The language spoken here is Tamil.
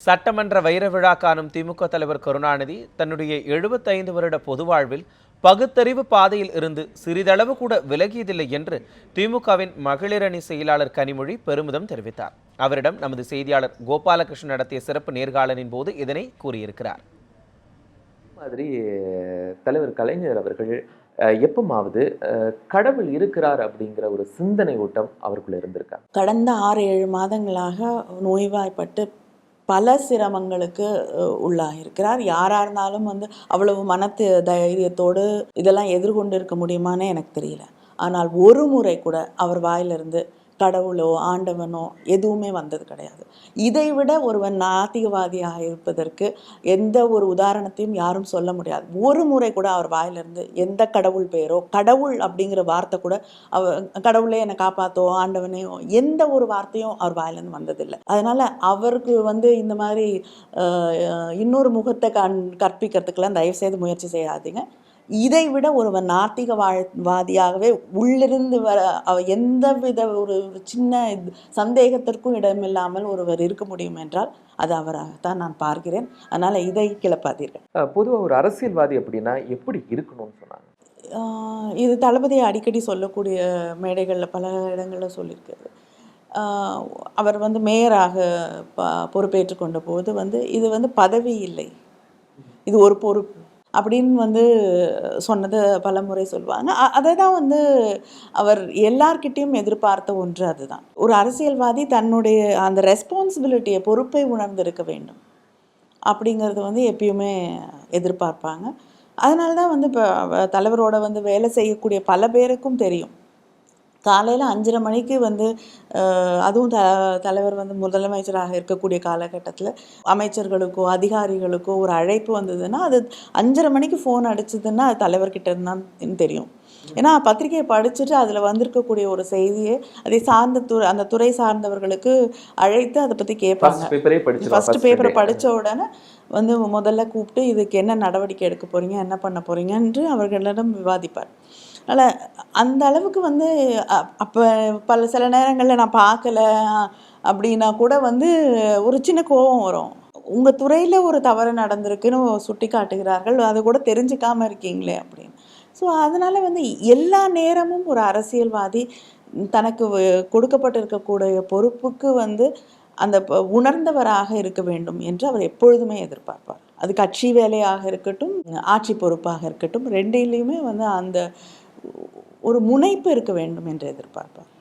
சட்டமன்ற வைர விழா காணும் திமுக தலைவர் கருணாநிதி தன்னுடைய எழுபத்தைந்து வருட பொது வாழ்வில் பகுத்தறிவு பாதையில் இருந்து சிறிதளவு கூட விலகியதில்லை என்று திமுகவின் மகளிரணி செயலாளர் கனிமொழி பெருமிதம் தெரிவித்தார். அவரிடம் நமது செய்தியாளர் கோபாலகிருஷ்ணன் நடத்திய சிறப்பு நேர்காணலின் போது இதனை கூறியிருக்கிறார். மாதிரி தலைவர் கலைஞர் அவர்கள் எப்பமாவது அஹ், கடவுள் இருக்கிறார் அப்படிங்கிற ஒரு சிந்தனை ஓட்டம் அவருக்குள்ள இருந்திருக்கா? கடந்த ஆறு ஏழு மாதங்களாக நோய்வாய்ப்பட்டு பல சிரமங்களுக்கு அஹ், உள்ளாகியிருக்கிறார் யாராக இருந்தாலும் வந்து அவ்வளவு மனத்து தைரியத்தோடு இதெல்லாம் எதிர்கொண்டு இருக்க முடியுமான்னு எனக்கு தெரியல. ஆனால் ஒரு முறை கூட அவர் வாயிலிருந்து கடவுளோ ஆண்டவனோ எதுவுமே வந்தது கிடையாது. இதை விட ஒருவன் நாத்திகவாதியாக இருப்பதற்கு எந்த ஒரு உதாரணத்தையும் யாரும் சொல்ல முடியாது. ஒரு முறை கூட அவர் வாயிலிருந்து எந்த கடவுள் பெயரோ கடவுள் அப்படிங்கிற வார்த்தை கூட அவ கடவுளே என்னை காப்பாத்தோ ஆண்டவனையோ எந்த ஒரு வார்த்தையும் அவர் வாயிலிருந்து வந்ததில்லை. அதனால அவருக்கு வந்து இந்த மாதிரி இன்னொரு முகத்தை கண் கற்பிக்கிறதுக்கெல்லாம் தயவு செய்து முயற்சி செய்யாதீங்க. இதை விட ஒருவன் நாத்திக வாழ்வாதியாகவே உள்ளிருந்து வர எந்த வித ஒரு சின்ன சந்தேகத்திற்கும் இடமில்லாமல் ஒருவர் இருக்க முடியும் என்றால் அது அவராகத்தான் நான் பார்க்கிறேன். அதனால இதை கிளப்பாதீர்கள். அஹ், பொதுவா ஒரு அரசியல்வாதி அப்படின்னா எப்படி இருக்கணும்னு சொன்னாங்க? இது தளபதி அடிக்கடி சொல்லக்கூடிய மேடைகளில் பல இடங்களில் சொல்லியிருக்காரு. அவர் வந்து மேயராக ப பொறுப்பேற்றுக் கொண்ட போது வந்து இது வந்து பதவி இல்லை. இது ஒரு பொறுப்பு. அப்படின்னு வந்து சொன்னதை பல முறை சொல்லுவாங்க. அதை தான் வந்து அவர் எல்லார்கிட்டேயும் எதிர்பார்த்த ஒன்று அதுதான். ஒரு அரசியல்வாதி தன்னுடைய அந்த ரெஸ்பான்சிபிலிட்டியை பொறுப்பை உணர்ந்திருக்க வேண்டும். அப்படிங்கிறது வந்து எப்பயுமே எதிர்பார்ப்பாங்க. அதனால தான் வந்து இப்போ தலைவரோட வந்து வேலை செய்யக்கூடிய பல பேருக்கும் தெரியும். காலையில் அஞ்சரை மணிக்கு வந்து அஹ், அதுவும் த தலைவர் வந்து முதலமைச்சராக இருக்கக்கூடிய காலகட்டத்தில் அமைச்சர்களுக்கோ அதிகாரிகளுக்கோ ஒரு அழைப்பு வந்ததுன்னா அது அஞ்சரை மணிக்கு ஃபோன் அடிச்சதுன்னா அது தலைவர்கிட்ட இருந்தான் தெரியும். ஏன்னா பத்திரிகையை படிச்சுட்டு அதில் வந்திருக்கக்கூடிய ஒரு செய்தியை அதை சார்ந்த துறை அந்த துறை சார்ந்தவர்களுக்கு அழைத்து அதை பற்றி கேட்பாங்க. ஃபர்ஸ்ட் பேப்பரே படித்த உடனே வந்து முதல்ல கூப்பிட்டு இதுக்கு என்ன நடவடிக்கை எடுக்க போறீங்க? என்ன பண்ண போறீங்கன்று அவர்களிடம் விவாதிப்பார். அதனால் அந்த அளவுக்கு வந்து அப்போ பல சில நேரங்களில் நான் பார்க்கல அப்படின்னா கூட வந்து ஒரு சின்ன கோபம் வரும். உங்கள் துறையில் ஒரு தவறு நடந்திருக்குன்னு சுட்டி காட்டுகிறார்கள் அதை கூட தெரிஞ்சுக்காமல் இருக்கீங்களே அப்படின்னு. ஸோ அதனால் வந்து எல்லா நேரமும் ஒரு அரசியல்வாதி தனக்கு கொடுக்கப்பட்டிருக்கக்கூடிய பொறுப்புக்கு வந்து அந்த ப- உணர்ந்தவராக இருக்க வேண்டும் என்று அவர் எப்பொழுதுமே எதிர்பார்ப்பார். அது கட்சி வேலையாக இருக்கட்டும் ஆட்சி பொறுப்பாக இருக்கட்டும் ரெண்டிலையுமே வந்து அந்த ஒரு முனைப்பு இருக்க வேண்டும் என்று எதிர்பார்ப்பார்.